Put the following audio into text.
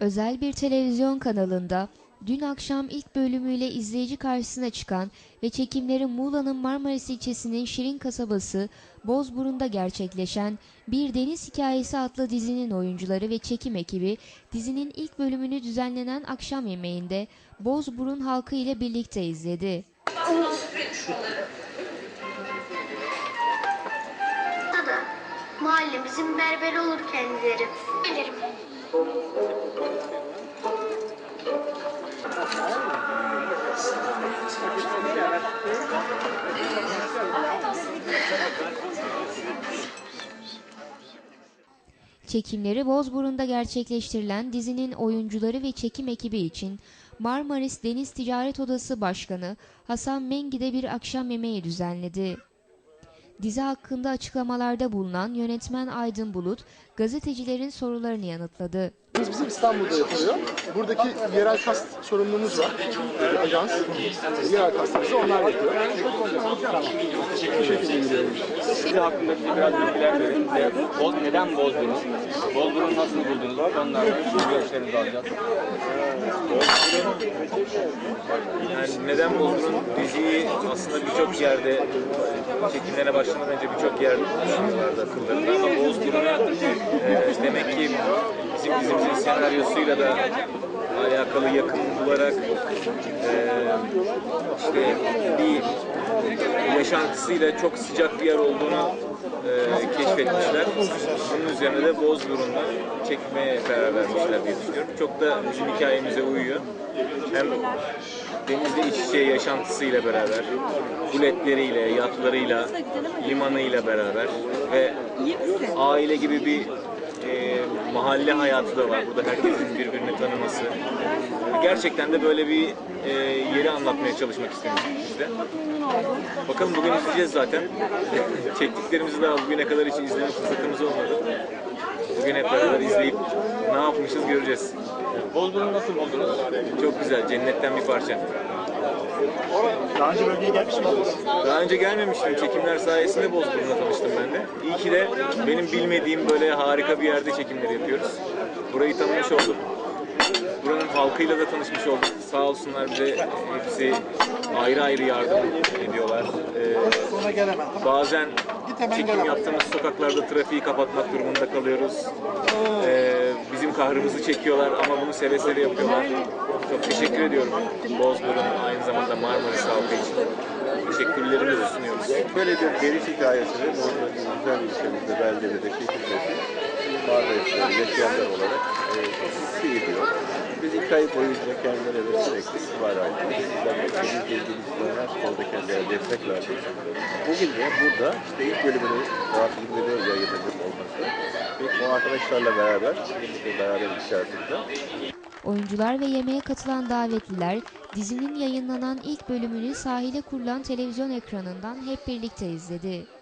Özel bir televizyon kanalında dün akşam ilk bölümüyle izleyici karşısına çıkan ve çekimleri Muğla'nın Marmaris ilçesinin Şirin kasabası Bozburun'da gerçekleşen Bir Deniz Hikayesi adlı dizinin oyuncuları ve çekim ekibi dizinin ilk bölümünü düzenlenen akşam yemeğinde Bozburun halkı ile birlikte izledi. da mahallemizin berberi olur kendileri. Gelirim. Çekimleri Bozburun'da gerçekleştirilen dizinin oyuncuları ve çekim ekibi için Marmaris Deniz Ticaret Odası Başkanı Hasan Mengi de bir akşam yemeği düzenledi. Dizi hakkında açıklamalarda bulunan yönetmen Aydın Bulut, gazetecilerin sorularını yanıtladı. Biz bizim İstanbul'da yapılıyor. Buradaki yerel kast sorumlumuz var. Bir ajans. Yerel kastımızı onlar yapıyor. Bu şekilde gidiyoruz. Size hakkında bize biraz bilgiler verin. Ve Boz, neden Bozburun? Bozburun nasıl buldunuz? Onlardan görüşlerinizi alacağız. Yani neden Bozburun diziyi aslında birçok yerde çekimlere başlamadan önce birçok yerde düşünüyorlardı akıllarında ama Bozburun'a e, demek ki bizim dizimizin senaryosuyla da alakalı yakın bularak e, işte bir yaşantısıyla çok sıcak bir yer olduğunu e, keşfetmişler. Bunun üzerine de Bozburun'da çekmeye karar vermişler diye düşünüyorum. Çok da bizim hikayemize uyuyor. Hem denizde iç içe yaşantısıyla beraber, buletleriyle, yatlarıyla, limanıyla beraber ve aile gibi bir e, mahalle hayatı da var. Burada herkesin birbirini tanıması. Gerçekten de böyle bir e, yeri anlatmaya çalışmak istemiştik biz de. Bakalım bugün izleyeceğiz zaten. Çektiklerimizi daha bugüne kadar hiç izleme fırsatımız olmadı. Bugün hep beraber izleyip ne yapmışız göreceğiz. Bozburun'u nasıl buldunuz? Çok güzel, cennetten bir parça. Daha önce bölgeye gelmiş miydiniz? Daha önce gelmemiştim. Çekimler sayesinde Bozburun'la tanıştım ben de. İyi ki de benim bilmediğim böyle harika bir yerde çekimler yapıyoruz. Burayı tanımış oldum. Buranın halkıyla da tanışmış olduk. Sağ olsunlar bize hepsi ayrı ayrı yardım ediyorlar. Ee, bazen çekim yaptığımız sokaklarda trafiği kapatmak durumunda kalıyoruz. Ee, bizim kahrımızı çekiyorlar ama bunu seve seve yapıyorlar. Çok teşekkür ediyorum Bozburun aynı zamanda Marmaris halkı için. Teşekkürlerimizi sunuyoruz. Böyle bir deniz hikayesini normal güzel ülkemizde beldede çekilmesi Marmaris'te yaşayanlar olarak e, çok seviyor. Biz iki ay boyunca kendilerine de sürekli istihbar aldık. Sizden beklediğiniz ilgili her konuda kendilerine destek verdik. Bugün de burada işte ilk bölümünü Murat İlmi'de yayınlanacak olması ve o arkadaşlarla beraber, birlikte beraber içerisinde Oyuncular ve yemeğe katılan davetliler dizinin yayınlanan ilk bölümünü sahile kurulan televizyon ekranından hep birlikte izledi.